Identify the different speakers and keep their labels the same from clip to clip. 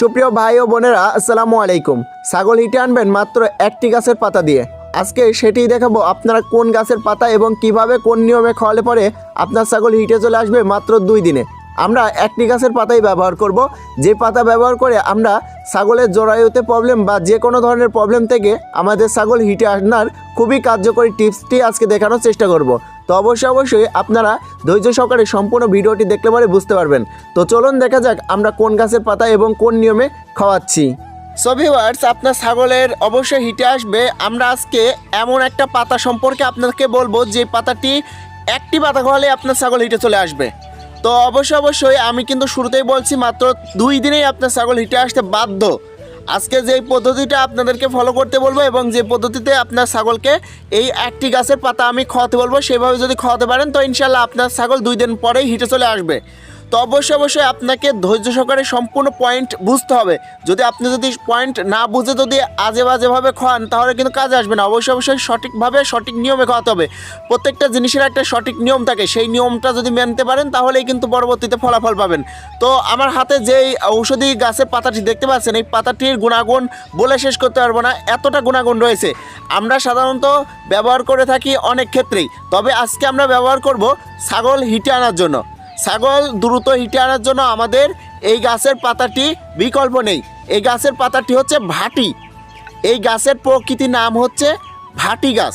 Speaker 1: সুপ্রিয় ভাই ও বোনেরা, আসসালামু আলাইকুম। ছাগল হিটে আনবেন মাত্র একটি গাছের পাতা দিয়ে। আজকে সেটিই দেখাবো আপনারা কোন গাছের পাতা এবং কীভাবে কোন নিয়মে খাওয়ালে পরে আপনার ছাগল হিটে চলে আসবে মাত্র দুই দিনে। আমরা একটি গাছের পাতাই ব্যবহার করব। যে পাতা ব্যবহার করে আমরা ছাগলের জরায়ুতে প্রবলেম বা যে কোনো ধরনের প্রবলেম থেকে আমাদের ছাগল হিটে আনার খুবই কার্যকরী টিপসটি আজকে দেখানোর চেষ্টা করব। তো অবশ্যই অবশ্যই আপনারা ধৈর্য সহকারে সম্পূর্ণ ভিডিওটি দেখলে পরে বুঝতে পারবেন। তো চলুন দেখা যাক আমরা কোন গাছের পাতা এবং কোন নিয়মে খাওয়াচ্ছি। সো আপনার ছাগলের অবশ্যই হিটে আসবে। আমরা আজকে এমন একটা পাতা সম্পর্কে আপনাকে বলব, যে পাতাটি একটি পাতা খাওয়ালে আপনার ছাগল হিটে চলে আসবে। তো অবশ্যই অবশ্যই আমি কিন্তু শুরুতেই বলছি, মাত্র দুই দিনেই আপনার ছাগল হিটে আসতে বাধ্য। আজকে যে পদ্ধতিটা আপনাদেরকে ফলো করতে বলব এবং যে পদ্ধতিতে আপনার ছাগলকে এই একটি গাছের পাতা আমি খাওয়াতে বলব, সেভাবে যদি খাওয়াতে পারেন, তো ইনশাল্লাহ আপনার ছাগল দুই দিন পরেই হিটে চলে আসবে। তো অবশ্যই অবশ্যই আপনাকে ধৈর্য সহকারে সম্পূর্ণ পয়েন্ট বুঝতে হবে। যদি আপনি যদি পয়েন্ট না বুঝে যদি আজে বাজেভাবে খাওয়ান, তাহলে কিন্তু কাজে আসবে না। অবশ্যই অবশ্যই সঠিকভাবে সঠিক নিয়মে খাওয়াতে হবে। প্রত্যেকটা জিনিসের একটা সঠিক নিয়ম থাকে। সেই নিয়মটা যদি মানতে পারেন, তাহলেই কিন্তু পরবর্তীতে ফলাফল পাবেন। তো আমার হাতে যেই ঔষধি গাছের পাতাটি দেখতে পাচ্ছেন, এই পাতাটির গুণাগুণ বলে শেষ করতে পারব না। এতটা গুণাগুণ রয়েছে। আমরা সাধারণত ব্যবহার করে থাকি অনেক ক্ষেত্রেই। তবে আজকে আমরা ব্যবহার করব ছাগল হিটে আনার জন্য। ছাগল দ্রুত হিটে আনার জন্য আমাদের এই গাছের পাতাটি বিকল্প নেই। এই গাছের পাতাটি হচ্ছে ভাটি। এই গাছের প্রকৃতি নাম হচ্ছে ভাটি গাছ।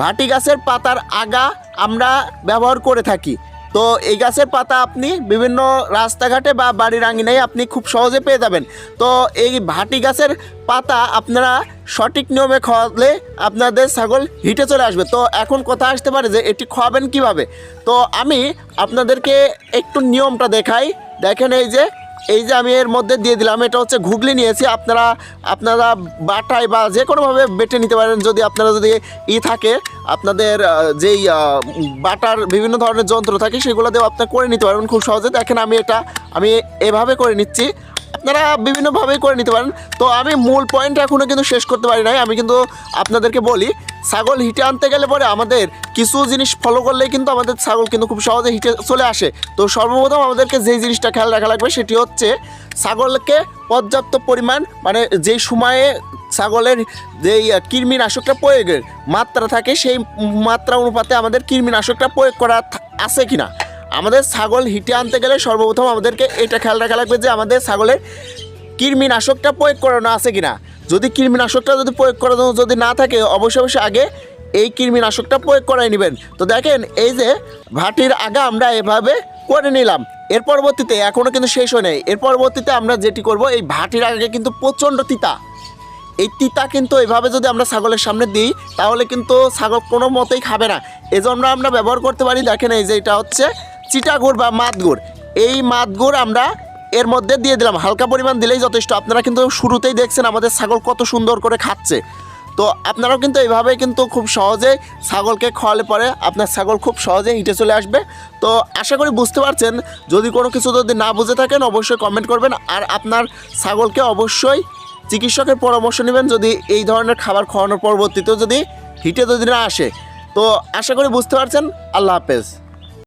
Speaker 1: ভাটি গাছের পাতার আগা আমরা ব্যবহার করে থাকি। তো এই গাছের পাতা আপনি বিভিন্ন রাস্তাঘাটে বা বাড়ির আঙিনায় আপনি খুব সহজে পেয়ে যাবেন। তো এই ভাটি গাছের পাতা আপনারা সঠিক নিয়মে খাওয়ালে আপনাদের ছাগল হিটে চলে আসবে। তো এখন কথা আসতে পারে যে এটি খাওয়াবেন কীভাবে? তো আমি আপনাদেরকে একটু নিয়মটা দেখাই। দেখেন এই যে এই যে আমি এর মধ্যে দিয়ে দিলাম, এটা হচ্ছে ঘুগলি নিয়েছি। আপনারা আপনারা বাটায় বা যে কোনোভাবে বেটে নিতে পারেন, যদি আপনারা যদি ই থাকে, আপনাদের যেই বাটার বিভিন্ন ধরনের যন্ত্র থাকে, সেগুলো দিয়েও আপনারা করে নিতে পারবেন খুব সহজে। দেখেন আমি এটা, আমি এভাবে করে নিচ্ছি। আপনারা বিভিন্নভাবেই করে নিতে পারেন। তো আমি মূল পয়েন্ট এখনও কিন্তু শেষ করতে পারি নাই। আমি কিন্তু আপনাদেরকে বলি, ছাগল হিটে আনতে গেলে পরে আমাদের কিছু জিনিস ফলো করলেই কিন্তু আমাদের ছাগল কিন্তু খুব সহজে হিটে চলে আসে। তো সর্বপ্রথম আমাদেরকে যেই জিনিসটা খেয়াল রাখা লাগবে সেটি হচ্ছে ছাগলকে পর্যাপ্ত পরিমাণ মানে যেই সময়ে ছাগলের যেই কৃমিনাশকটা প্রয়োগের মাত্রা থাকে, সেই মাত্রা অনুপাতে আমাদের কৃমিনাশকটা প্রয়োগ করা আছে কিনা। আমাদের ছাগল হিটে আনতে গেলে সর্বপ্রথম আমাদেরকে এটা খেয়াল রাখা লাগবে যে আমাদের ছাগলের কৃমিনাশকটা প্রয়োগ করানো আছে কিনা। যদি কৃমিনাশকটা যদি প্রয়োগ করানো যদি না থাকে, অবশ্যই অবশ্যই আগে এই কৃমিনাশকটা প্রয়োগ করাই নেবেন। তো দেখেন, এই যে ভাটির আগা আমরা এভাবে করে নিলাম। এর পরবর্তীতে এখনও কিন্তু শেষ হয় নাই। এর পরবর্তীতে আমরা যেটি করব, এই ভাটির আগে কিন্তু প্রচণ্ড তিতা। এই তিতা কিন্তু এভাবে যদি আমরা ছাগলের সামনে দিই, তাহলে কিন্তু ছাগল কোনো মতেই খাবে না। এজন্য আমরা ব্যবহার করতে পারি। দেখেন, এই যে এটা হচ্ছে চিটাগুড় বা মাতগুড় এই মাতগুড় আমরা এর মধ্যে দিয়ে দিলাম। হালকা পরিমাণ দিলেই যথেষ্ট। আপনারা কিন্তু শুরুতেই দেখছেন আমাদের ছাগল কত সুন্দর করে খাচ্ছে। তো আপনারাও কিন্তু এইভাবে কিন্তু খুব সহজে ছাগলকে খাওয়ালে পরে আপনার ছাগল খুব সহজে হিটে চলে আসবে। তো আশা করি বুঝতে পারছেন। যদি কোনো কিছু যদি না বুঝে থাকেন, অবশ্যই কমেন্ট করবেন। আর আপনার ছাগলকে অবশ্যই চিকিৎসকের পরামর্শ নেবেন যদি এই ধরনের খাবার খাওয়ানোর পরবর্তীতেও যদি হিটে যদি না আসে। তো আশা করি বুঝতে পারছেন। আল্লাহ হাফেজ।